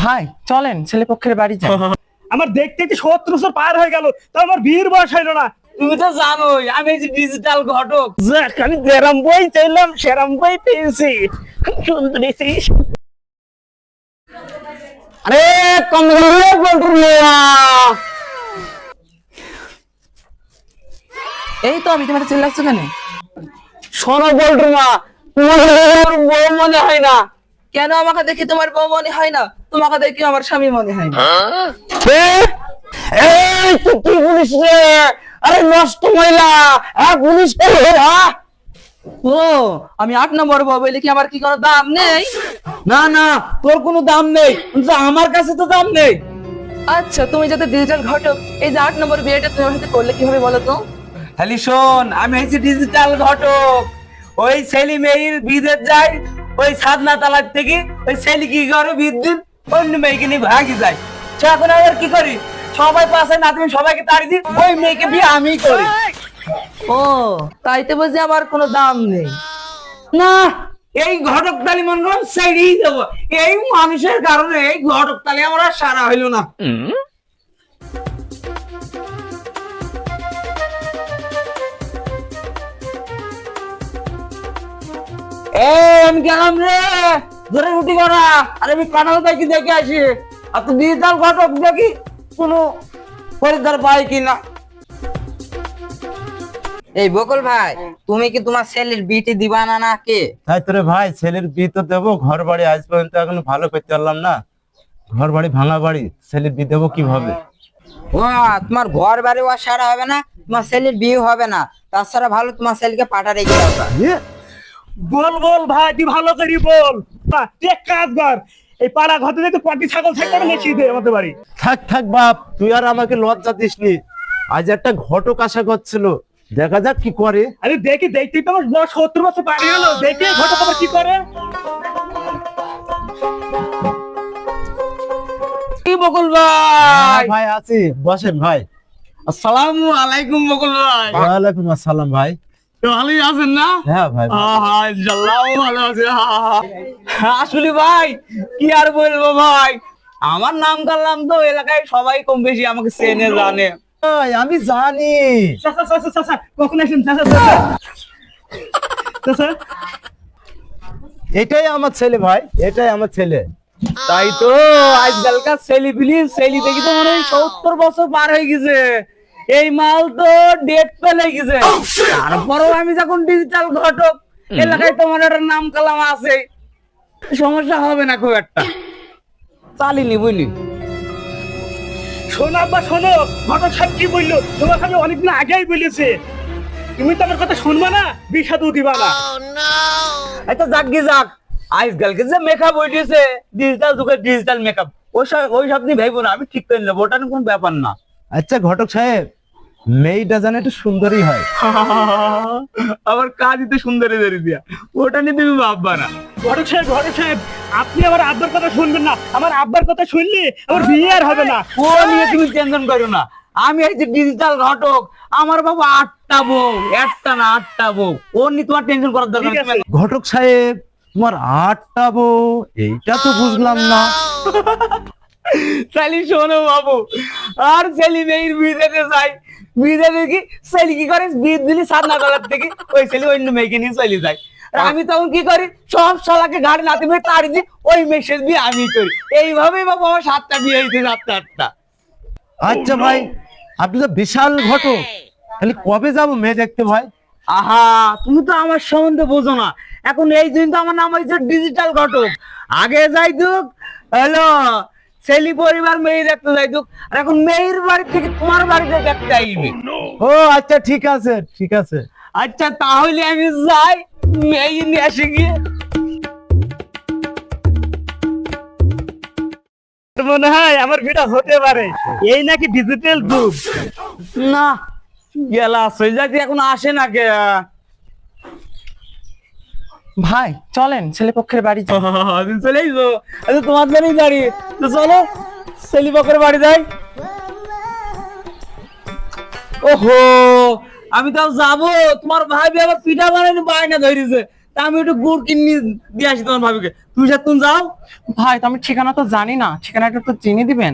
ভাই চলেন ছেলেপক্ষের বাড়ি যাই। আমার দেখতে সত্তর বছর পার হয়ে গেল তো আমার বিয়ের বয়স হইল না। তুমি তো জানোই আমি এই যে ডিজিটাল ঘটক। যাক, আমি যেরাম বই চাইলাম সেরাম বই পেয়েছি। সুন্দরী আরে বলটু এই তো আমি তোমার চিল্লাচ্ছ কেন? শোনো বলটু মা তোমার বউ মনে হয় না কেন আমাকে দেখে তোমার বউ মনে হয় না? তোমাকে দেখে আমার স্বামী মনে হয় না। এই তুই কি পুলিশ রে? আরে নষ্ট মহিলা হ্যাঁ হ্যাঁ ও আমি আট নম্বর বউ বলে কি আমার কি কোনো দাম নেই? না না তোর কোনো দাম নেই আমার কাছে তো দাম নেই। আচ্ছা তুমি যাতে ডিজিটাল ঘটক এই যে আট নম্বর বিয়েটা তুমি আমার সাথে করলে কীভাবে বলো তো? খালি শোন আমি হয়েছি ডিজিটাল ঘটক। ওই ছেলে মেয়ের বিদেশ যাই ওই সাধনা তালার থেকে ওই ছেলে কি করে বিদ্যুৎ অন্য মেয়েকে নিয়ে ভাগি যায়। সে এখন আবার কি করি? সবাই পাশে না তুমি সবাইকে তাড়ি দিই ওই মেয়েকে বিয়ে আমি করি। ও তাইতে বুঝি আমার কোনো দাম নেই। না এই ঘটক তালি মনে করুন ছেড়েই দেবো। এই মানুষের কারণে এই ঘটক তালি আমার সারা হইল না। এ আমি গেলাম রে। ধরে রুটি করা। আরে আমি কানাল দেখি দেখে আসি? আর তো ডিজিটাল ঘটক দেখি কোনো খরিদ্দার পাই কিনা। এই বকুল ভাই তুমি কি তোমার ছেলের বিটি দিবা না না কে তাই তোরে ভাই ছেলের বিয়ে তো দেবো ঘর বাড়ি আজ পর্যন্ত এখনও ভালো করতে পারলাম না। ঘর বাড়ি ভাঙা বাড়ি ছেলের বিয়ে দেবো কীভাবে? ও তোমার ঘর বাড়ি ও সারা হবে না তোমার ছেলের বিয়ে হবে না। তাছাড়া ভালো তোমার ছেলেকে পাঠা রেখে দাও। বল বল ভাই তুই ভালো করি বল। তুই এক কাজ কর এই পাড়া ঘর থেকে পটি ছাগল থাকবে না নেচিয়ে দে আমাদের বাড়ি। থাক থাক বাপ তুই আর আমাকে লজ্জা দিসনি। আজ একটা ঘটক আশা করছিল। দেখা যাক কি করে। আরে দেখি দেখতে তো আমার সত্তর বছর হয়ে গেল দেখি ঘটক আবার কি করে। কি বকুল ভাই? হ্যাঁ ভাই আছি। বসেন ভাই। আসসালামু আলাইকুম বকুল ভাই। ওয়ালাইকুম আসসালাম ভাই। ভালোই আছেন না? হ্যাঁ ভাই ভালো আছে। আসলে ভাই কি আর বলব ভাই? আমার নাম করলাম তো এলাকায় সবাই কম বেশি আমাকে চেনে জানে। আমি জানি। কখন আসেন? এটাই আমার ছেলে ভাই এটাই আমার ছেলে। তাই তো আজকালকার সেলিব্রিটি সেলি দেখি তো মনে হয় সত্তর বছর পার হয়ে গেছে। এই মাল তো ডেট পেলে গেছে তারপরেও আমি যখন ডিজিটাল ঘটক এলাকায় তোমার একটা নাম কালাম আছে। সমস্যা হবে না খুব একটা। চালিনি বুঝলি? শোনো আব্বা শোনো। ঘটক সাহেব কি বলল? তোমার আমি অনেকদিন আগেই বলেছে। তুমি তো আমার কথা শুনবা না? বিষাদও দিবা না। আচ্ছা যাক গে যাক। আজকালকে যে মেকআপ উঠেছে ডিজিটাল যুগের ডিজিটাল মেকআপ ওই সব ওই সব নিয়ে ভাইবো না আমি ঠিক করে নেব। ওটা নিয়ে কোনো ব্যাপার না। আচ্ছা ঘটক সাহেব মেয়েটা যেন একটু সুন্দরী হয়। আবার কাজই তো সুন্দরী ধরে দিয়া। ওটা নিয়ে তুমি ভাববা না। ঘটক সাহেব ঘটক সাহেব আপনি আমার আব্বার কথা শুনবেন না। আমার আব্বার কথা শুনলে আমার বিয়ে আর হবে না। ও নিয়ে তুমি টেনশন করো না। আমি এই যে ডিজিটাল ঘটক আমার বাবা আটটা বউ একটা না আটটা বউ। ও নিয়ে তোমার টেনশন করার দরকার। ঘটক সাহেব তোমার আটটা বউ এইটা তো বুঝলাম না। তাহলে শোনো বাবু আর ছেলে মেয়ের বিদেশে যাই বিদেশে কি? ছেলে কি করে? বিদ দিলি সাত না করার থেকে ওই ছেলে অন্য মেয়েকে নিয়ে চলে যায়। আমি তখন কি করি? সব শালাকে গাড়ি নাতে মেয়ে তাড়ি দিই ওই মেয়ের বিয়ে আমি করি। এইভাবেই বাবু আমার সাতটা বিয়ে হয়েছে সাতটা আটটা। আচ্ছা ভাই আপনি তো বিশাল ঘটক। তাহলে কবে যাব মেয়ে দেখতে ভাই? আহা তুমি তো আমার সম্বন্ধে বোঝো না। এখন এই দিন তো আমার নাম হয়েছে ডিজিটাল ঘটক। আগে যাই দুক হ্যালো ছেলি পরিবার মেয়ে দেখতে যাই দুক আর এখন মেয়ের বাড়ি থেকে তোমার বাড়িতে দেখতে আইবে। ও আচ্ছা ঠিক আছে ঠিক আছে। আচ্ছা তাহলে আমি যাই মেয়ে নিয়ে আসে গিয়ে। মনে হয় আমার বিটা হতে পারে? এই নাকি ডিজিটাল যুগ না। গেলা সই যাতে এখন আসে না কে? ভাই চলেন ছেলেপক্ষের বাড়ি যাই। তুমি চলে এসো। আচ্ছা তোমার জন্যই দাঁড়িয়ে তো চলো সেলি বকের বাড়ি যাই। ওহো আমি তাও যাব। তোমার ভাই আবার পিঠা বানাইনি বায়না ধরিছে। তা আমি একটু গুড় কিনে দিয়ে আসি তোমার ভাবিকে। তুমি সে তুমি যাও। ভাই তো আমি ঠিকানা তো জানি না। ঠিকানাটা তো চিনি দিবেন?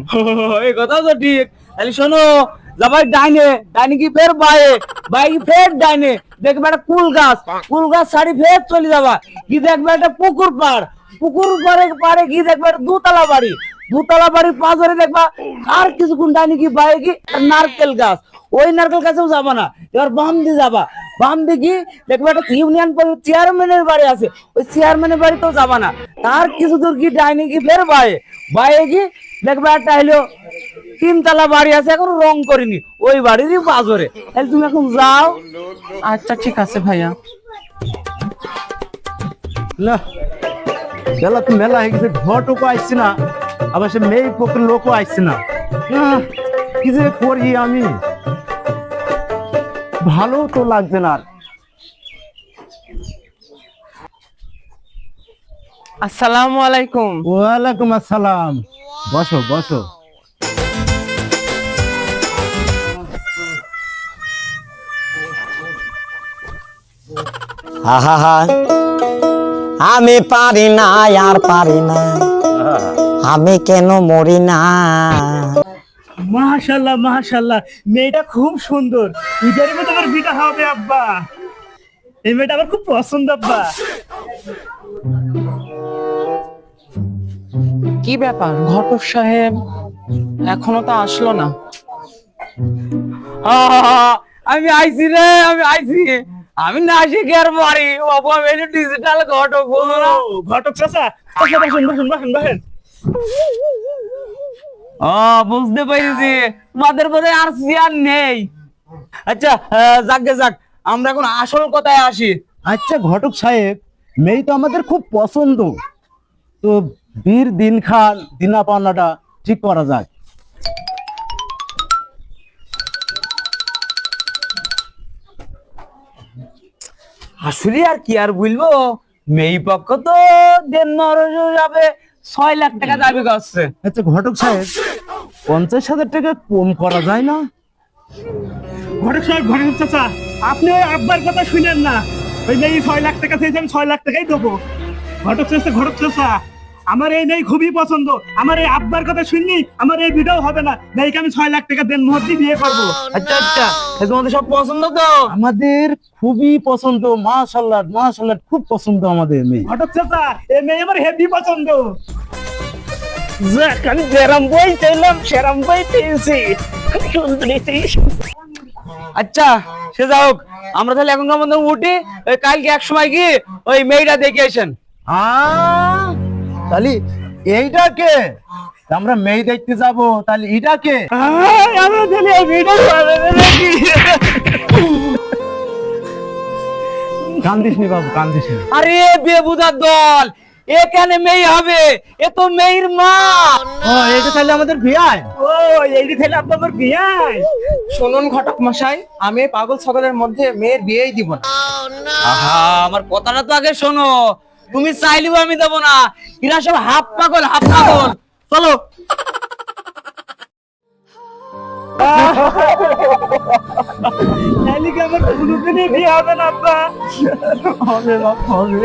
এই কথা তো ঠিক। তাহলে শোনো যাবাই ডাইনে ডাইনে কি ফের বায়ে বাই ফের ডাইনে। দেখবে একটা কুল গাছ। কুল গাছ ছাড়ি ফের চলে যাবা। কি দেখবে একটা পুকুর পাড়। পুকুর পাড়ে পাড়ে কি দেখবে দুতলা বাড়ি। দুতলা বাড়ির পাঁচরে দেখবা আর কিছুক্ষণ ডাইনে কি বায়ে কি নারকেল গাছ। ওই নারকেল গাছেও যাবা না। এবার বাম দিয়ে যাবা। বাম দিয়ে কি দেখবে একটা ইউনিয়ন চেয়ারম্যানের বাড়ি আছে। ওই চেয়ারম্যানের বাড়িতেও যাবা না। তার কিছু দূর কি ডাইনে কি ফের বায়ে বায়ে কি দেখবে একটা হলো তিনতলা বাড়ি আছে এখন রং করিনি। ওই বাড়িরই বাজরে। তাহলে তুমি এখন যাও। আচ্ছা ঠিক আছে ভাইয়া। না বেলা তো মেলা হয়ে গেছে ঘটকও আসছে না আবার সে মেয়ে পক্ষের লোকও আসছে না। কি যে করি আমি? ভালো তো লাগছে না। আসসালামু আলাইকুম। ওয়ালাইকুম আসসালাম। বসো বসো। আহা আমি পারি না আর পারি না। আমি কেন মরি না? মাশাল্লাহ মাশাল্লাহ। মেয়েটা খুব সুন্দর। ঈদের মতো আমার বিটা হবে আব্বা। এই মেয়েটা আমার খুব পছন্দ আব্বা। কি ব্যাপার ঘটক সাহেব? এখনও তো আসলো না। আমি আইছি রে আমি আইছি। আমি না আসি আর বাড়ি বাবু আমি ডিজিটাল ঘটক ঘটক চাচা চাচা বসুন বসুন বসুন বসেন। ও বুঝতে পেরেছি। তোমাদের বোধহয় আর চেয়ার নেই। আচ্ছা আহ, যাকগে যাক। আমরা এখন আসল কথায় আসি। আচ্ছা ঘটক সাহেব মেয়ে তো আমাদের খুব পছন্দ। তো বীর দিন খান দিনা পাওনাটা ঠিক করা যাক আসলে আর কি আর বলব? মেয়ে পক্ষ তো দেড় যাবে। ছয় লাখ টাকা দাবি করছে। আচ্ছা ঘটক সাহেব। পঞ্চাশ হাজার টাকা কম করা যায় না? ঘটক সাহেব ঘটক চাচা আপনি ওই আব্বার কথা শুনেন না। ওই মেয়ে ছয় লাখ টাকা চেয়েছে আমি ছয় লাখ টাকাই দেবো। ঘটক চাচা ঘটক চাচা। আমার এই মেয়ে খুবই পছন্দ। আমার এই আব্বার কথা শুননি আমার এই ভিডিও হবে না। মেয়েকে আমি ছয় লাখ টাকা দেন মুহূর্তে বিয়ে করব। আচ্ছা আচ্ছা তোমাদের সব পছন্দ তো? আমাদের খুবই পছন্দ মাশাল্লাহ মাশাল্লাহ খুব পছন্দ আমাদের মেয়ে। হঠাৎ চাচা এই মেয়ে আমার হেভি পছন্দ। যাক, আমি যেরম বই চাইলাম সেরম বই পেয়েছি। আচ্ছা সে যাই হোক আমরা তাহলে এখনকার মধ্যে উঠি ওই কালকে এক সময় গিয়ে ওই মেয়েটা দেখে আসেন। আহ, তাহলে এইটাকে আমরা মেয়ে দেখতে যাব তাহলে এটাকে আয়, আমরা তাহলে এই ভিডিও হবে নাকি? কান্দিস নি বাবু কান্দিস আরে বেবুদার দল এখানে মেয়ে হবে? এ তো মেয়ের মা। ও এটা তাহলে আমাদের বিয়ায়। ও এই তাহলে আপনার বিয়ে শুনুন ঘটক মশাই আমি পাগল সকলের মধ্যে মেয়ের বিয়েই দিব না। আহা আমার কথাটা তো আগে শোনো। তুমি চাইলেও আমি দেবো না। এরা সব হাফ পাগল হাফ পাগল। চলো। আমার কোনো কোনোদিনই বিয়ে হবে না আপনার হবে না হবে।